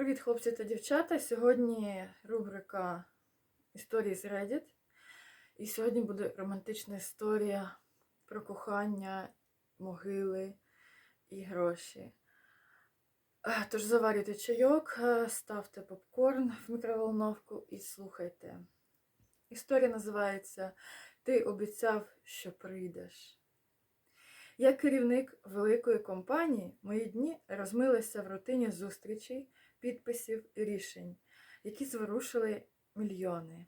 Привіт, хлопці та дівчата. Сьогодні рубрика Історії з Reddit. І сьогодні буде романтична історія про кохання, могили і гроші. Е, Тож заварюйте чайок, е, ставте попкорн в мікроволновку і слухайте. Історія називається Ти обіцяв, що прийдеш. Як керівник великої компанії, мої дні розмилися в рутині зустрічей, підписів і рішень, які зворушили мільйони.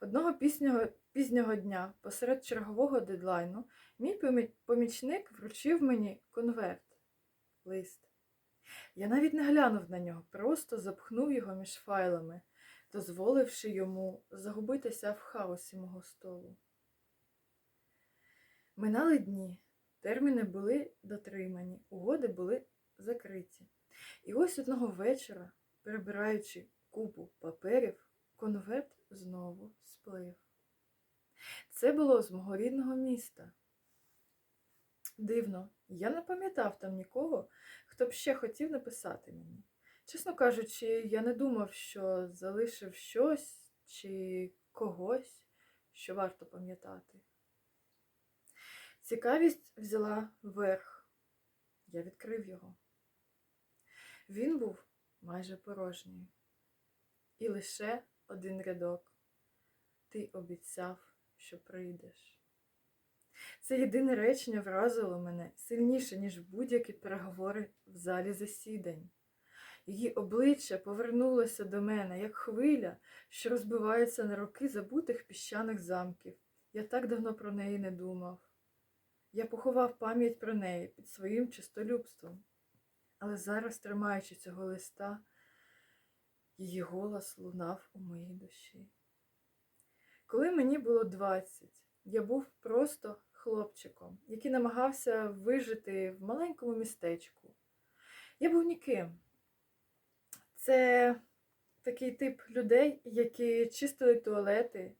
Одного пізнього, пізнього дня, посеред чергового дедлайну, мій помічник вручив мені конверт, лист. Я навіть не глянув на нього, просто запхнув його між файлами, дозволивши йому загубитися в хаосі мого столу. Минали дні. Терміни були дотримані, угоди були закриті. І ось одного вечора, перебираючи купу паперів, конверт знову сплив. Це було з мого рідного міста. Дивно, я не пам'ятав там нікого, хто б ще хотів написати мені. Чесно кажучи, я не думав, що залишив щось чи когось, що варто пам'ятати. Цікавість взяла верх. Я відкрив його. Він був майже порожній. І лише один рядок. Ти обіцяв, що прийдеш. Це єдине речення вразило мене сильніше, ніж будь-які переговори в залі засідань. Її обличчя повернулося до мене, як хвиля, що розбивається на роки забутих піщаних замків. Я так давно про неї не думав. Я поховав пам'ять про неї під своїм чистолюбством. Але зараз, тримаючи цього листа, її голос лунав у моїй душі. Коли мені було 20, я був просто хлопчиком, який намагався вижити в маленькому містечку. Я був ніким. Це такий тип людей, які чистили туалети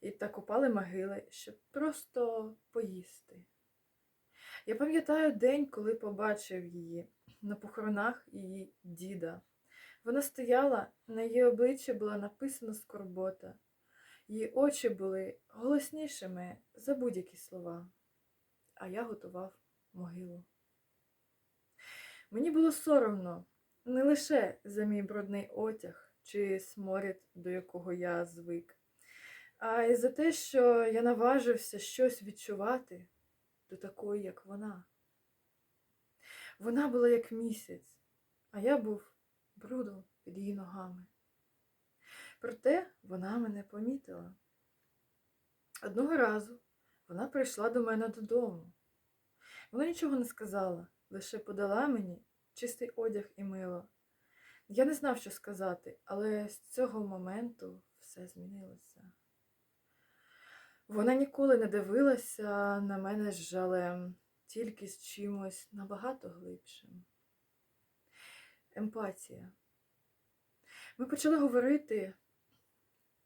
і та копали могили, щоб просто поїсти. Я пам'ятаю день, коли побачив її на похоронах її діда. Вона стояла, на її обличчі була написана скорбота. Її очі були голоснішими за будь-які слова, а я готував могилу. Мені було соромно не лише за мій брудний одяг чи сморід, до якого я звик, а й за те, що я наважився щось відчувати до такої, як вона. Вона була як місяць, а я був брудом під її ногами. Проте вона мене помітила. Одного разу вона прийшла до мене додому. Вона нічого не сказала, лише подала мені чистий одяг і мило. Я не знав, що сказати, але з цього моменту все змінилося. Вона ніколи не дивилася на мене з жалем, тільки з чимось набагато глибшим. Емпатія. Ми почали говорити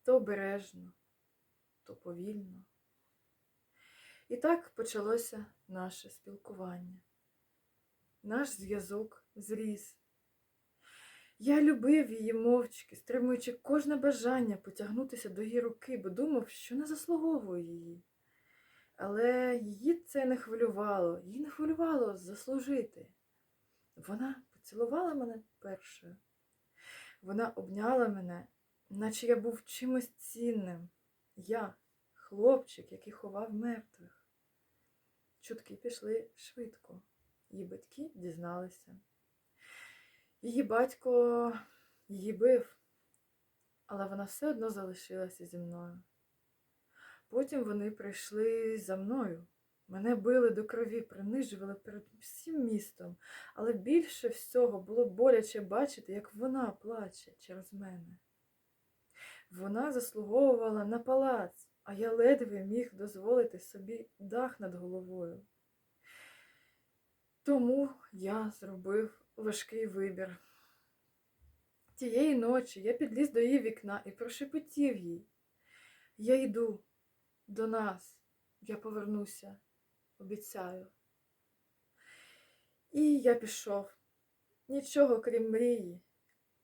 то обережно, то повільно. І так почалося наше спілкування. Наш зв'язок зріс. Я любив її мовчки, стримуючи кожне бажання потягнутися до її руки, бо думав, що не заслуговую її. Але її це не хвилювало, їй не хвилювало заслужити. Вона поцілувала мене першою. Вона обняла мене, наче я був чимось цінним. Я, хлопчик, який ховав мертвих. Чутки пішли швидко. Її батьки дізналися. Її батько її бив, але вона все одно залишилася зі мною. Потім вони прийшли за мною. Мене били до крові, принижували перед всім містом, але більше всього було боляче бачити, як вона плаче через мене. Вона заслуговувала на палац, а я ледве міг дозволити собі дах над головою. Тому я зробив важкий вибір. Тієї ночі я підліз до її вікна і прошепотів їй. Я йду до нас, я повернуся, обіцяю. І я пішов. Нічого крім мрії,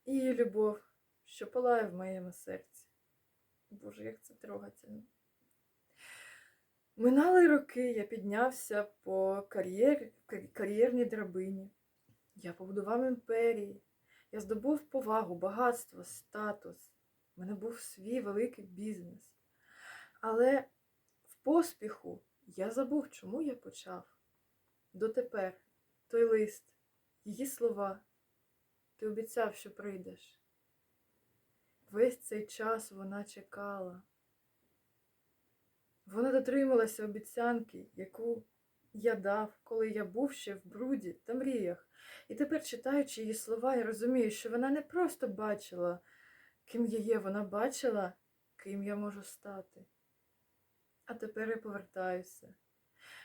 і любов, що палає в моєму серці. Боже, як це трогательно. Минали роки, я піднявся по кар'єр... кар'єрній драбині. Я побудував імперії. Я здобув повагу, багатство, статус. У мене був свій великий бізнес. Але в поспіху я забув, чому я почав. Дотепер той лист, її слова. Ти обіцяв, що прийдеш. Весь цей час вона чекала. Вона дотрималася обіцянки, яку я дав, коли я був ще в бруді та мріях. І тепер, читаючи її слова, я розумію, що вона не просто бачила, ким я є, вона бачила, ким я можу стати. А тепер я повертаюся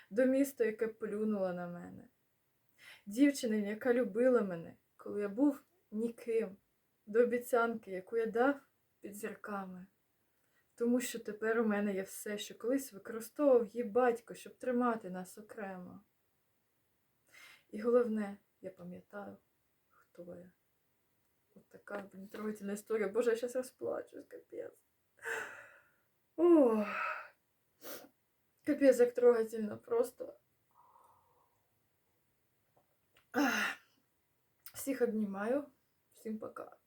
до міста, яке плюнуло на мене. Дівчини, яка любила мене, коли я був ніким, до обіцянки, яку я дав під зірками. Тому що тепер у мене є все, що колись використовував її батько, щоб тримати нас окремо. І головне, я пам'ятаю, хто я. От така трогательна історія. Боже, я зараз розплачусь, капець. Ох. Капець, как трогательно, просто. Ах. Всіх обнімаю. Всім пока.